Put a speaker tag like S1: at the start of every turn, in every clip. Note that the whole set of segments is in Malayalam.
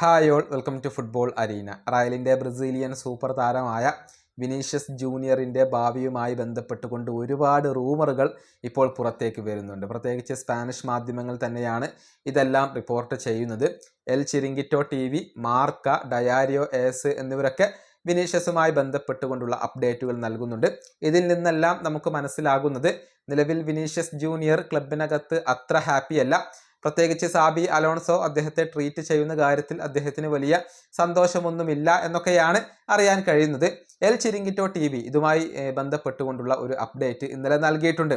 S1: Hi all welcome to football arena. റയലിന്റെ Brazilian super താരമായ വിനീഷ്യസ് ജൂനിയറിന്റെ ഭാവിയുമായി ബന്ധപ്പെട്ടുകൊണ്ട് ഒരുപാട് റൂമറുകൾ ഇപ്പോൾ പുറത്തേക്ക് വരുന്നുണ്ട്. പ്രത്യേകിച്ച് സ്പാനിഷ് മാധ്യമങ്ങൾ തന്നെയാണ് ഇതെല്ലാം റിപ്പോർട്ട് ചെയ്യുന്നത്. El Chiringuito T V Marca Diario AS എന്നിവരൊക്കെ വിനീഷ്യസുമായി ബന്ധപ്പെട്ടുകൊണ്ടുള്ള അപ്ഡേറ്റുകൾ നൽകുന്നുണ്ട്. ഇതിൽ നിന്നെല്ലാം നമുക്ക് മനസ്സിലാകുന്നത് നിലവിൽ വിനീഷ്യസ് ജൂനിയർ ക്ലബിനകത്ത് അത്ര ഹാപ്പിയല്ല. പ്രത്യേകിച്ച് സാബി അലോൺസോ അദ്ദേഹത്തെ ട്രീറ്റ് ചെയ്യുന്ന കാര്യത്തിൽ അദ്ദേഹത്തിന് വലിയ സന്തോഷമൊന്നുമില്ല എന്നൊക്കെയാണ് അറിയാൻ കഴിയുന്നത്. എൽ ചിരിങ്കിറ്റോ ടി വി ഇതുമായി ബന്ധപ്പെട്ടുകൊണ്ടുള്ള ഒരു അപ്ഡേറ്റ് ഇന്നലെ നൽകിയിട്ടുണ്ട്.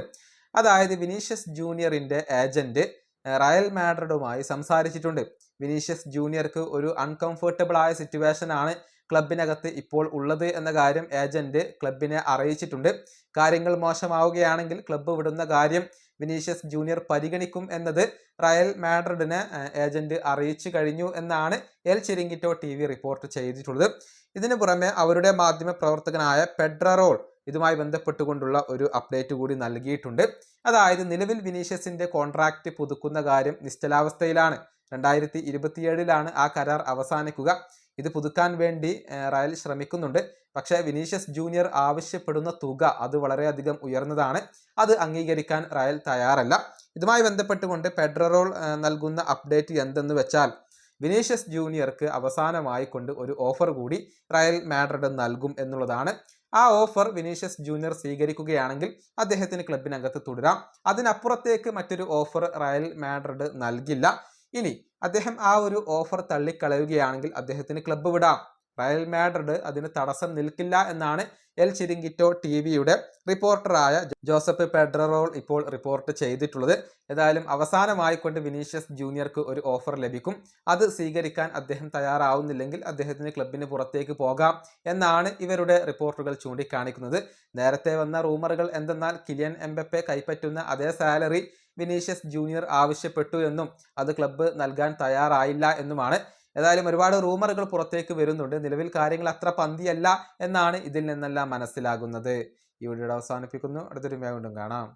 S1: അതായത് വിനീഷ്യസ് ജൂനിയറിന്റെ ഏജന്റ് റയൽ മാഡ്രിഡുമായി സംസാരിച്ചിട്ടുണ്ട്. വിനീഷ്യസ് ജൂനിയർക്ക് ഒരു അൺകംഫർട്ടബിൾ ആയ സിറ്റുവേഷൻ ആണ് ക്ലബിനകത്ത് ഇപ്പോൾ ഉള്ളത് എന്ന കാര്യം ഏജന്റ് ക്ലബിനെ അറിയിച്ചിട്ടുണ്ട്. കാര്യങ്ങൾ മോശമാവുകയാണെങ്കിൽ ക്ലബ്ബ് വിടുന്ന കാര്യം വിനീഷ്യസ് ജൂനിയർ പരിഗണിക്കും എന്നത് റയൽ മാഡ്രിഡിനെ ഏജന്റ് അറിയിച്ചു കഴിഞ്ഞു എന്നാണ് എൽ ചിരിങ്കിറ്റോ ടി റിപ്പോർട്ട് ചെയ്തിട്ടുള്ളത്. ഇതിനു പുറമെ അവരുടെ മാധ്യമ പ്രവർത്തകനായ പെഡ്രറോൾ ഇതുമായി ബന്ധപ്പെട്ടുകൊണ്ടുള്ള ഒരു അപ്ഡേറ്റ് കൂടി നൽകിയിട്ടുണ്ട്. അതായത് നിലവിൽ വിനീഷ്യസിന്റെ കോൺട്രാക്റ്റ് പുതുക്കുന്ന കാര്യം നിശ്ചലാവസ്ഥയിലാണ്. രണ്ടായിരത്തി ഇരുപത്തിയേഴിലാണ് ആ കരാർ അവസാനിക്കുക. ഇത് പുതുക്കാൻ വേണ്ടി റയൽ ശ്രമിക്കുന്നുണ്ട്. പക്ഷേ വിനീഷ്യസ് ജൂനിയർ ആവശ്യപ്പെടുന്ന തുക അത് വളരെയധികം ഉയർന്നതാണ്. അത് അംഗീകരിക്കാൻ റയൽ തയ്യാറല്ല. ഇതുമായി ബന്ധപ്പെട്ടുകൊണ്ട് പെഡ്രറോൾ നൽകുന്ന അപ്ഡേറ്റ് എന്തെന്ന് വെച്ചാൽ വിനീഷ്യസ് ജൂനിയർക്ക് അവസാനമായി കൊണ്ട് ഒരു ഓഫർ കൂടി റയൽ മാഡ്രിഡ് നൽകും എന്നുള്ളതാണ്. ആ ഓഫർ വിനീഷ്യസ് ജൂനിയർ സ്വീകരിക്കുകയാണെങ്കിൽ അദ്ദേഹത്തിന് ക്ലബിനകത്ത് തുടരാം. അതിനപ്പുറത്തേക്ക് മറ്റൊരു ഓഫർ റയൽ മാഡ്രിഡ് നൽകില്ല. ഇനി അദ്ദേഹം ആ ഒരു ഓഫർ തള്ളിക്കളയുകയാണെങ്കിൽ അദ്ദേഹത്തിന് ക്ലബ്ബ് വിടാം. റയൽ മാഡ്രിഡ് അതിന് തടസ്സം നിൽക്കില്ല എന്നാണ് എൽ ചിരിങ്കിറ്റോ ടി വിയുടെ റിപ്പോർട്ടറായ ജോസഫ് പെഡ്രറോൾ ഇപ്പോൾ റിപ്പോർട്ട് ചെയ്തിട്ടുള്ളത്. ഏതായാലും അവസാനമായി കൊണ്ട് വിനീഷ്യസ് ജൂനിയർക്ക് ഒരു ഓഫർ ലഭിക്കും. അത് സ്വീകരിക്കാൻ അദ്ദേഹം തയ്യാറാവുന്നില്ലെങ്കിൽ അദ്ദേഹത്തിന് ക്ലബിന് പുറത്തേക്ക് പോകാം എന്നാണ് ഇവരുടെ റിപ്പോർട്ടുകൾ ചൂണ്ടിക്കാണിക്കുന്നത്. നേരത്തെ വന്ന റൂമറുകൾ എന്തെന്നാൽ കിലിയൻ എംബപ്പെ കൈപ്പറ്റുന്ന അതേ സാലറി വിനീഷ്യസ് ജൂനിയർ ആവശ്യപ്പെട്ടു എന്നും അത് ക്ലബ്ബ് നൽകാൻ തയ്യാറായില്ല എന്നുമാണ് ഏതായാലും ഒരുപാട് റൂമറുകൾ പുറത്തേക്ക് വരുന്നുണ്ട്. നിലവിൽ കാര്യങ്ങൾ അത്ര പന്തിയല്ല എന്നാണ് ഇതിൽ നിന്നെല്ലാം മനസ്സിലാകുന്നത്. ഈ വീഡിയോ അവസാനിപ്പിക്കുന്നു. അടുത്തൊരു വീണ്ടും കാണാം.